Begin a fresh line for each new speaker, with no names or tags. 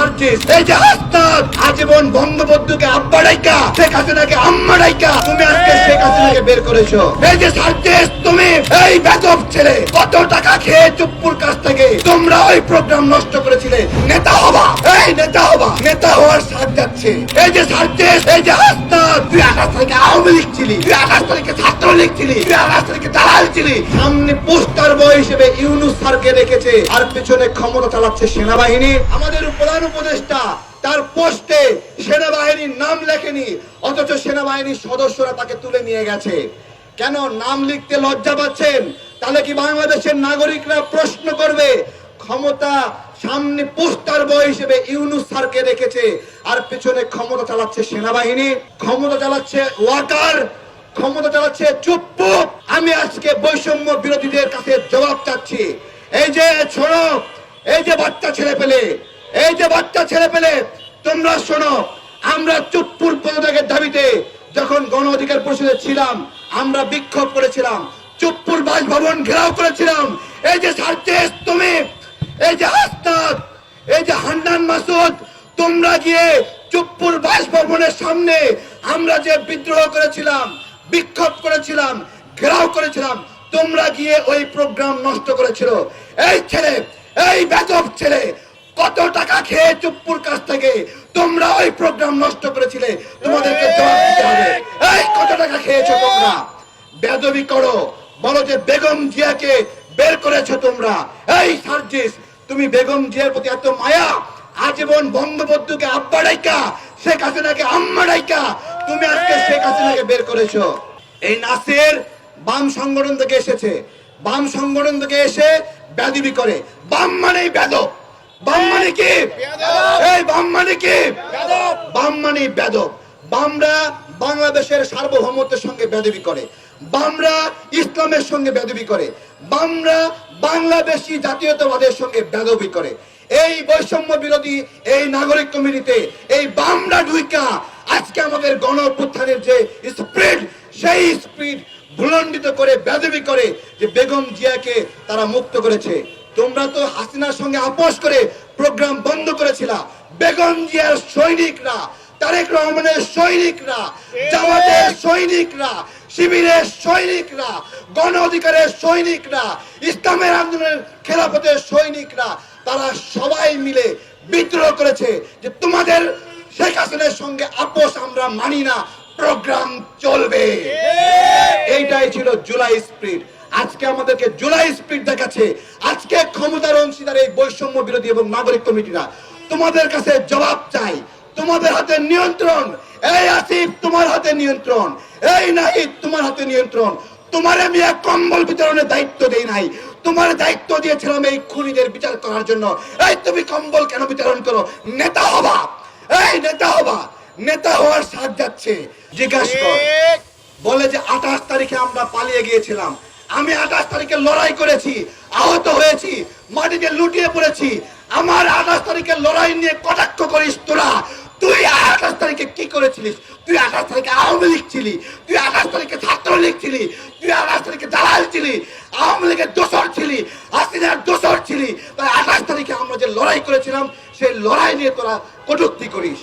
সার্জিস এই যে হাসনাত আজীবন বঙ্গবন্ধুকে আব্বা ডাইকা শেখ হাসিনাকে আম্মা ডাইকা। তুমি আজকে শেখ হাসিনাকে বের করেছ। এই যে সার্জিস তুমি এই বেদব ছেলে কত টাকা খেয়ে চুপ্পুর কাছ থেকে তোমরা ওই প্রোগ্রাম নষ্ট করেছিলে? নেতা হবা এই নেতা হবা নেতা হওয়ার সাথ যাচ্ছে। এই যে সার্জিস এই যে হাসনাত তুই আকাশ থেকে আওয়ামী লীগ ছিলি তুই আকাশ থেকে। রেখেছে। আর ক্ষমতা চালাচ্ছে সেনাবাহিনী। আমাদের সেনাবাহিনীর নাম লেখেনি, অথচ সেনাবাহিনীর সদস্যরা তাকে তুলে নিয়ে গেছে। কেন নাম লিখতে লজ্জা পাচ্ছেন? তাহলে কি বাংলাদেশের নাগরিকরা প্রশ্ন করবে, ক্ষমতা সামনে পোস্টার বয় হিসেবে ইউনুস স্যারকে রেখেছে, আর পেছনে ক্ষমতা চালাচ্ছে সেনাবাহিনী। ক্ষমতা চালাচ্ছে ওয়াকার ক্ষমতা চালাচ্ছে চুপ্পু আমি আজকে বৈষম্য বিরোধীদের কাছে জবাব চাচ্ছি। এই যে, শোনো, এই যে বাচ্চা ছেলে পেলে, এই যে বাচ্চা ছেলে পেলে, তোমরা শোনো, আমরা চুপ্পুর পদত্যাগের দাবিতে যখন গণ অধিকার পরিষদে ছিলাম, আমরা বিক্ষোভ করেছিলাম চুপ্পুর বাসভবন ঘেরাও করেছিলাম। এই যে সার্জেস তুমি, এই যে হাসনাত এই যে হান্নান মাসুদ, তোমরা গিয়ে চুপ্পুর বাসভবনের সামনে আমরা যে বিদ্রোহ করেছিলাম বিক্ষোভ করেছিলাম, ঘেরাও করেছিলাম, তোমরা গিয়ে ওই প্রোগ্রাম নষ্ট করেছিল। এই ছেলে, এই বেদব ছেলে, কত টাকা খেয়ে চুপ্পুর কাছ থেকে তোমরা ওই প্রোগ্রাম নষ্ট করেছিলে, তোমাদেরকে জবাব দিতে হবে। এই কত টাকা খেয়েছো তোমরা? বেদবি করো, বলো যে বেগম জিয়াকে বের করেছ তোমরা। এই সার্জিস, তুমি বেগম জিয়ার প্রতি এত মায়া, আজীবন বঙ্গবন্ধুকে আব্বা ডাইকা, শেখ হাসিনাকে আম্মা ডাইকা তুমি আজকে শেখ হাসিনাকে বের করেছ। এই নাসির বাম সংগঠন থেকে এসেছে। বাম সংগঠন থেকে এসে ব্যাদিবি করে। বাম মানেই বেদব বাম মানে কি? এই বাম মানে কি? বাম মানে বেদব বামরা বাংলাদেশের সার্বভৌমত্বের সঙ্গে বেদবি করে। বামরা ইসলামের সঙ্গে বেদবি করে। বামরা বাংলাদেশি জাতীয়তাবাদের সঙ্গে বেদবি করে। এই বৈষম্য বিরোধী এই নাগরিক কমিটিতে এই বামরা ঢুইকা আজকে আমাদের গণ অভ্যুত্থানের যে স্পিড সেই স্পিড ভুলণ্ডিত করে, বেদবি করে যে বেগম জিয়াকে তারা মুক্ত করেছে। তোমরা তো হাসিনার সঙ্গে আপোষ করে প্রোগ্রাম বন্ধ করেছিলা। বেগম জিয়ার সৈনিকরা, তারেক রহমানের সৈনিকরা, জামাতের সৈনিকরা, শিবিরের সৈনিকরা, গণ অধিকারের সৈনিকরা, ইসলামের আন্দোলনের খেলাফতের সৈনিকরা, তারা সবাই মিলে বিদ্রোহ করেছে যে তোমাদের শেখ হাসিনার সঙ্গে আপোষ আমরা মানি না, প্রোগ্রাম চলবে। এইটাই ছিল জুলাই স্প্রিট। আজকে আমাদেরকে জুলাই স্প্রিট দেখাচ্ছে। আজকে ক্ষমতার অংশীদার এই বৈষম্য বিরোধী এবং নাগরিক কমিটিরা। তোমাদের কাছে জবাব চাই। তোমাদের হাতে নিয়ন্ত্রণ। এই আসিফ, তোমার হাতে নিয়ন্ত্রণ। এই নাহিদ, তোমার হাতে নিয়ন্ত্রণ। তোমার এক কম্বল বিতরণের দায়িত্ব দেই নাই। তোমার দায়িত্ব দিয়েছিলাম এই খুনিদের বিচার করার জন্য। এই তুমি কম্বল কেন বিতরণ করো? নেতা হবা। এই নেতা হবা। নেতা হওয়ার সাথ যাচ্ছে। জিজ্ঞাসা কর। বলে যে আঠাশ তারিখে আমরা পালিয়ে গিয়েছিলাম। আমি আঠাশ তারিখে লড়াই করেছি আহত হয়েছি মাটিতে লুটিয়ে পড়েছি। আমার আঠাশ তারিখে লড়াই নিয়ে কটাক্ষ করিস তোরা? তুই আঠাশ তারিখে কি করেছিলিস? তুই আঠাশ তারিখে আওয়ামী লীগ ছিলি। তুই আঠাশ তারিখে ছাত্র লীগ ছিলি। তুই আঠাশ তারিখে দালাল ছিলি। আওয়ামী লীগের দোসর ছিলি। হাসিনার দোসর ছিলি। তাই আঠাশ তারিখে আমরা যে লড়াই করেছিলাম সেই লড়াই নিয়ে তোরা কটুক্তি করিস।